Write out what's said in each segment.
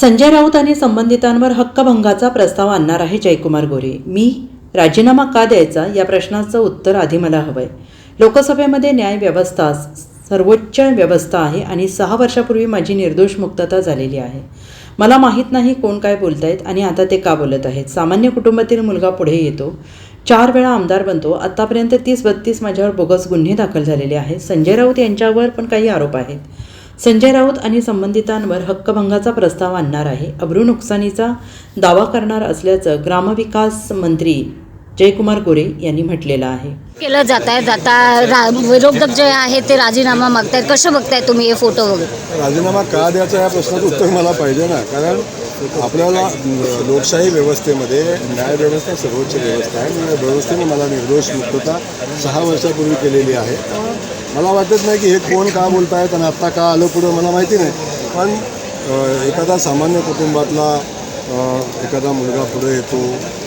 संजय राऊत आणि संबंधितांवर हक्कभंगाचा प्रस्ताव आणणार आहे जयकुमार गोरे. मी राजीनामा का द्यायचा या प्रश्नाचं उत्तर आधी मला हवं आहे लोकसभेमध्ये न्याय व्यवस्था सर्वोच्च व्यवस्था आहे आणि सहा वर्षापूर्वी माझी निर्दोष मुक्तता झालेली आहे. मला माहीत नाही कोण काय बोलत आहेत आणि आता ते का बोलत आहेत. सामान्य कुटुंबातील मुलगा पुढे येतो. चार वेळा आमदार बनतो. आत्तापर्यंत तीस बत्तीस माझ्यावर बोगस गुन्हे दाखल झालेले आहेत. संजय राऊत यांच्यावर पण काही आरोप आहेत. संजय राऊत आणि संबंधितांवर हक्कभंगाचा प्रस्ताव आणणार आहे. अब्रू नुकसानीचा दावा करणार असल्याचं ग्रामविकास मंत्री जयकुमार गोरे यांनी म्हटलेलं आहे. केलं जात आहे रा विरोधक जे आहे ते राजीनामा मागतायत. कसं बघताय तुम्ही हे फोटो वगैरे राजीनामा का द्यायचा या प्रश्नाचं उत्तर मला पाहिजे ना. कारण आपल्याला लोकशाही व्यवस्थेमध्ये न्याय व्यवस्था सर्वोच्च व्यवस्था आहे. व्यवस्थेने मला निर्दोष मुक्तता सहा वर्षापूर्वी केलेली आहे. मला वाटत नाही की हे कोण का बोलत आणि आत्ता का आलं पुढं मला माहिती नाही. पण एखादा सामान्य कुटुंबातला एखादा मुलगा पुढे येतो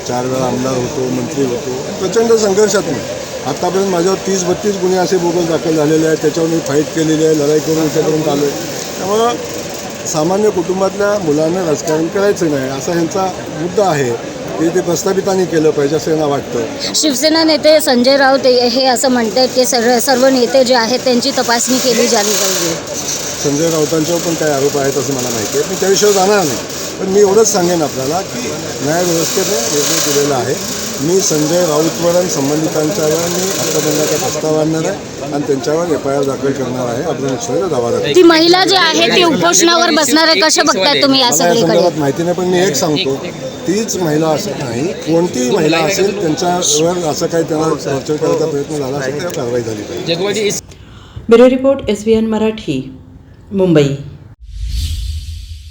चार वेळा आमदार होतो मंत्री होतो प्रचंड संघर्षात मी आत्तापर्यंत माझ्यावर तीस बत्तीस गुन्हे असे बोगस दाखल झालेले आहेत त्याच्यावर मी फाईट केलेली आहे लढाई करून इथेपर्यंत आलो आहे. त्यामुळं सामान्य कुटुंबातल्या मुलांना राजकारण करायचं नाही असा ह्यांचा मुद्दा आहे. की ते प्रस्थापितांनी केलं पाहिजे असं यांना वाटतं. शिवसेना नेते संजय राऊत हे असं म्हणतात की सर्व सर्व नेते जे आहेत त्यांची तपासणी केली झाली पाहिजे. संजय राऊतांच्यावर पण काही आरोप आहेत असं मला माहिती आहे. मी त्या विषयावर जाणार नाही. पण मी एवढंच सांगेन आपल्याला की न्यायव्यवस्थेने निर्णय दिलेला आहे. मी संजय राऊतवर आणि संबंधितांच्यावर मी हक्कभंगाचा प्रस्ताव आणणार आहे आणि त्यांच्यावर एफ आय आर दाखल करणार आहे. आपल्या नुकसानीचा दावा दाखल ती महिला जी आहे ती उपोषणावर बसणार आहे कसं बघताय तुम्ही या संदर्भात माहिती नाही पण मी एक सांगतो तीच महिला असेल नाही कोणतीही महिला असेल त्यांच्यावर असं काही त्यांना टॉर्चर करायचा प्रयत्न झाला असेल त्यावर कारवाई झाली पाहिजे. Bureau report S Marathi. Mumbai.